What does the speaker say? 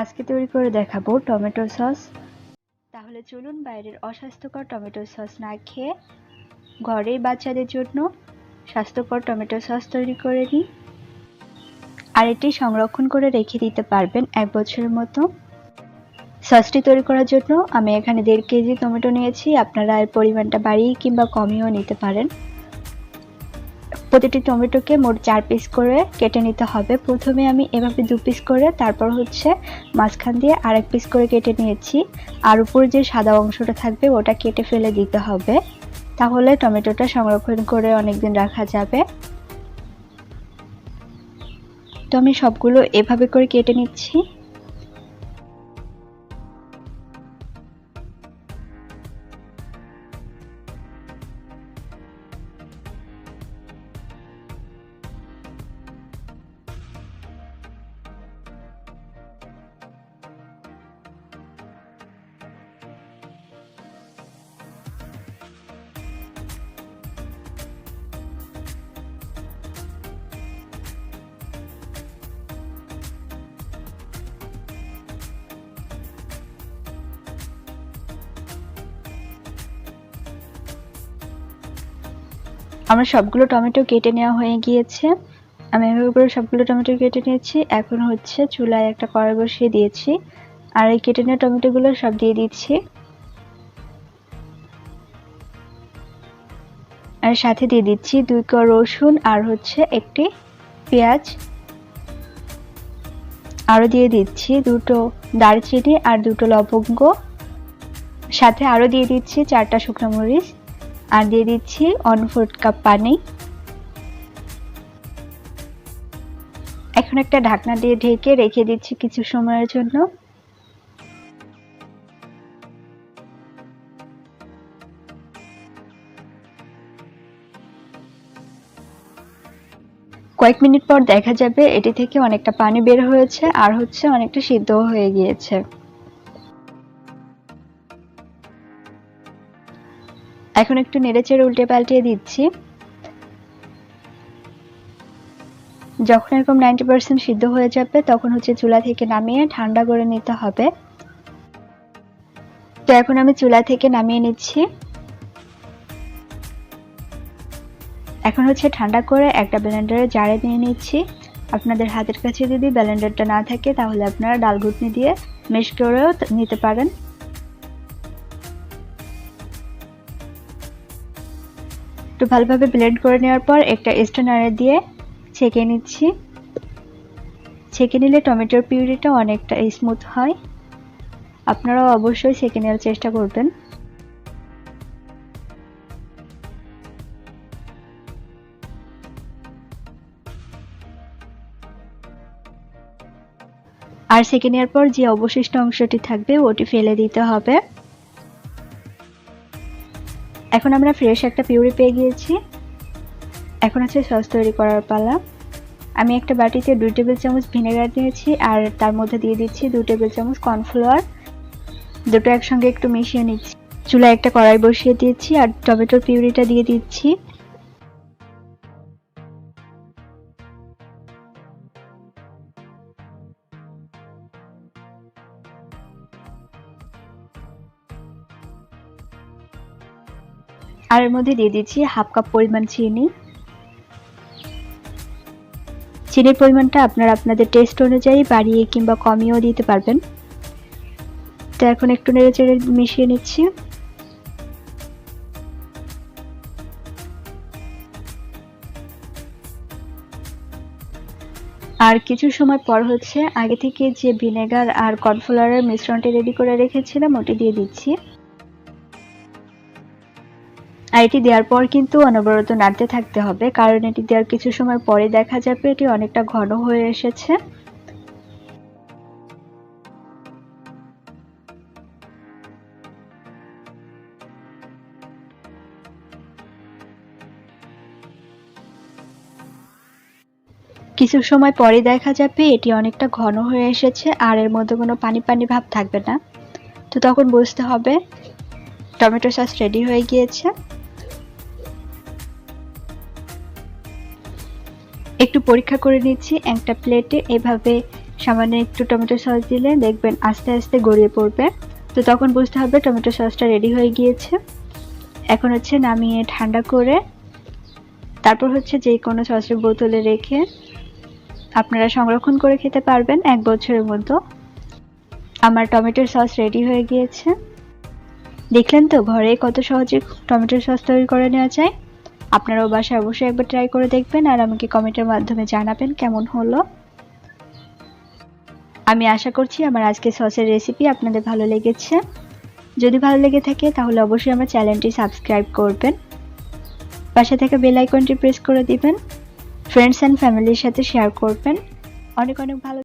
আজকে তৈরি করে দেখাবো টমেটো সস। তাহলে চলুন বাইরের অস্বাস্থ্যকর টমেটো সস না খেয়ে ঘরেই বাচ্চাদের জন্য স্বাস্থ্যকর টমেটো সস তৈরি করে নিই। আর এটি সংরক্ষণ করে রেখে দিতে পারবেন এক বছরের মতো। সসটি তৈরি করার জন্য আমি এখানে দেড় কেজি টমেটো নিয়েছি। আপনারা এর পরিমাণটা বাড়িয়ে কিংবা কমিয়েও নিতে পারেন। প্রতিটি টমেটোকে মোট চার পিস করে কেটে নিতে হবে। প্রথমে আমি এভাবে দু পিস করে, তারপর হচ্ছে মাঝখান দিয়ে আরেক পিস করে কেটে নিয়েছি। আর উপর যে সাদা অংশটা থাকবে, ওটা কেটে ফেলে দিতে হবে। তাহলে টমেটোটা সংরক্ষণ করে অনেকদিন রাখা যাবে। তো আমি সবগুলো এভাবে করে কেটে নিচ্ছি। আমার সবগুলো টমেটো কেটে নেওয়া হয়ে গিয়েছে। আমি এভাবে করে সবগুলো টমেটো কেটে নিয়েছি। এখন হচ্ছে চুলায় একটা কড়াই বসিয়ে দিয়েছি। আর এই কেটে নেওয়া টমেটোগুলো সব দিয়ে দিচ্ছি। আর সাথে দিয়ে দিচ্ছি দুই ক রসুন আর হচ্ছে একটি পেঁয়াজ। আরও দিয়ে দিচ্ছি দুটো দারচিনি আর দুটো লবঙ্গ। সাথে আরও দিয়ে দিচ্ছি চারটা শুকনো মরিচ। আর দিয়ে দিচ্ছি ওয়ান ফোর্থ কাপ পানি। এখন একটা ঢাকনা দিয়ে ঢেকে রেখে দিচ্ছি কিছু সময়ের জন্য। কয়েক মিনিট পর দেখা যাবে এটি থেকে অনেকটা পানি বের হয়েছে আর হচ্ছে অনেকটা সিদ্ধ হয়ে গিয়েছে। এখন একটু নেড়েচেড়ে উল্টে পাল্টিয়ে দিচ্ছি। যখন এরকম নাইনটি পার্সেন্ট সিদ্ধ হয়ে যাবে, তখন হচ্ছে চুলা থেকে নামিয়ে ঠান্ডা করে নিতে হবে। তো এখন আমি চুলা থেকে নামিয়ে নিচ্ছি। এখন হচ্ছে ঠান্ডা করে একটা ব্লেন্ডারে জারে নিয়ে নিচ্ছি। আপনাদের হাতের কাছে যদি ব্লেন্ডারটা না থাকে, তাহলে আপনারা ডাল ঘুটনি দিয়ে মেশ করেও নিতে পারেন। একটু ভালোভাবে ব্লেন্ড করে নেওয়ার পর একটা স্টেনারে দিয়ে ছেঁকে নিচ্ছি। ছেঁকে নিলে টমেটোর পিউরিটা অনেকটা স্মুথ হয়। আপনারাও অবশ্যই ছেঁকে নেওয়ার চেষ্টা করবেন। আর ছেঁকে নেওয়ার পর যে অবশিষ্ট অংশটি থাকবে, ওটি ফেলে দিতে হবে। এখন আমরা ফ্রেশ একটা পিউরি পেয়ে গিয়েছি। এখন আছে সস তৈরি করার পালা। আমি একটা বাটিতে দুই টেবিল চামচ ভিনেগার দিয়েছি আর তার মধ্যে দিয়ে দিচ্ছি দু টেবিল চামচ কর্নফ্লাওয়ার। দুটো একসঙ্গে একটু মিশিয়ে নিচ্ছি। চুলায় একটা কড়াই বসিয়ে দিয়েছি আর টমেটোর পিউরিটা দিয়ে দিচ্ছি। আর এর মধ্যে দিয়ে দিচ্ছি হাফ কাপ পরিমাণ চিনি। চিনির পরিমাণটা আপনারা আপনাদের টেস্ট অনুযায়ী বাড়িয়ে কিংবা কমিয়েও দিতে পারবেন। তো এখন একটু নেড়ে চেড়ে মিশিয়ে নিচ্ছি। আর কিছু সময় পর হচ্ছে আগে থেকে যে ভিনেগার আর কর্নফ্লাওয়ারের মিশ্রণটি রেডি করে রেখেছিলাম, ওটি দিয়ে দিচ্ছি। আর এটি দেওয়ার পর কিন্তু অনবরত নাড়তে থাকতে হবে। কারণ এটি দেওয়ার কিছু সময় পরে দেখা যাবে, এটি অনেকটা ঘন হয়ে এসেছে। কিছু সময় পরে দেখা যাবে, এটি অনেকটা ঘন হয়ে এসেছে, আর এর মধ্যে কোনো পানি পানি ভাব থাকবে না। তো তখন বুঝতে হবে, টমেটো সস রেডি হয়ে গিয়েছে। একটু পরীক্ষা করে নিচ্ছি, একটা প্লেটে এভাবে সামান্য একটু টমেটো সস দিলে দেখবেন আস্তে আস্তে গড়িয়ে পড়বে। তো তখন বুঝতে হবে টমেটো সসটা রেডি হয়ে গিয়েছে। এখন হচ্ছে নামিয়ে ঠান্ডা করে তারপর হচ্ছে যে কোনো সসের বোতলে রেখে আপনারা সংরক্ষণ করে খেতে পারবেন এক বছরের মতো। আমার টমেটোর সস রেডি হয়ে গিয়েছে। দেখলেন তো ঘরে কত সহজে টমেটোর সস তৈরি করে নেওয়া যায়? আপনারাও বাসায় অবশ্যই একবার ট্রাই করে দেখবেন আর আমাকে কমেন্টের মাধ্যমে জানাবেন কেমন হলো। আমি আশা করছি আমার আজকে সসের রেসিপি আপনাদের ভালো লেগেছে। যদি ভালো লেগে থাকে তাহলে অবশ্যই আমার চ্যানেলটি সাবস্ক্রাইব করবেন। পাশে থেকে বেল আইকনটি প্রেস করে দিবেন। ফ্রেন্ডস অ্যান্ড ফ্যামিলির সাথে শেয়ার করবেন। অনেক অনেক ভালো